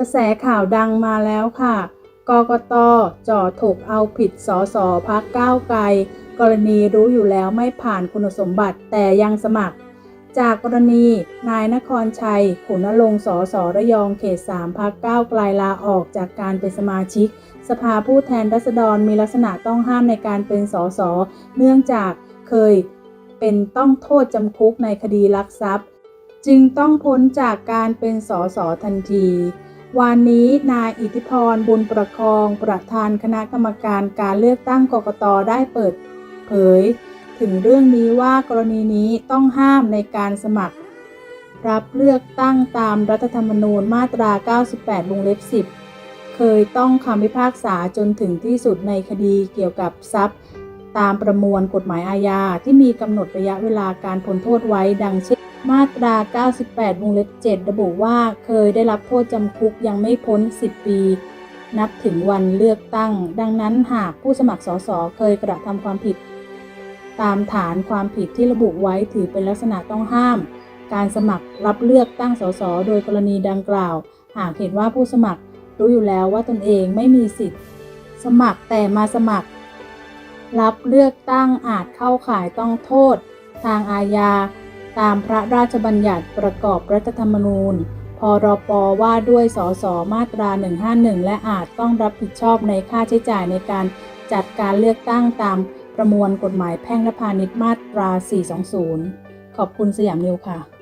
กระแสข่าวดังมาแล้วค่ะ กกตจ่อถกเอาผิดสสพักก้าวไกล กรณีรู้อยู่แล้วไม่ผ่านคุณสมบัติแต่ยังสมัคร จากกรณีนายนครชัยขุนนรงสสระยองเขต3พักก้าวไกลลาออกจากการเป็นสมาชิก สภาผู้แทนราษฎรมีลักษณะต้องห้ามในการเป็นสสเนื่องจากเคยเป็นต้องโทษจำคุกในคดีลักทรัพย์ จึงต้องพ้นจากการเป็นสสทันที วันนี้นายอิทธิพรบุญประคองประธานคณะกรรมการการเลือกตั้งกกตได้เปิดเผย ถึงเรื่องนี้ว่ากรณีนี้ต้องห้ามในการสมัคร รับเลือกตั้งตามรัฐธรรมนูญมาตรา 98 วงเล็บ 10 เคยต้องคำพิพากษาจนถึงที่สุดในคดีเกี่ยวกับทรัพย์ ตามประมวลกฎหมายอาญาที่มีกำหนดระยะเวลาการพ้นโทษไว้ดังเช่น มาตรา 98 วงเล็บ 7 ระบุว่าเคยได้รับโทษจำคุกยังไม่พ้น 10 ปี นับถึงวันเลือกตั้ง ดังนั้นหากผู้สมัครสสเคยกระทำความผิด ตามฐานความผิดที่ระบุไว้ถือเป็นลักษณะต้องห้าม การสมัครรับเลือกตั้งสสโดยกรณีดังกล่าว หากเห็นว่าผู้สมัครรู้อยู่แล้วว่าตนเองไม่มีสิทธิ์ สมัครแต่มาสมัคร รับเลือกตั้งอาจเข้าข่ายต้องโทษ ทางอาญา ตามพระราชบัญญัติประกอบรัฐธรรมนูญ พรปว่าด้วยสสมาตรา 151 และอาจต้องรับผิดชอบในค่าใช้จ่ายในการจัดการเลือกตั้งตามประมวลกฎหมายแพ่งและพาณิชย์มาตรา 420 ขอบคุณสยามนิวค่ะ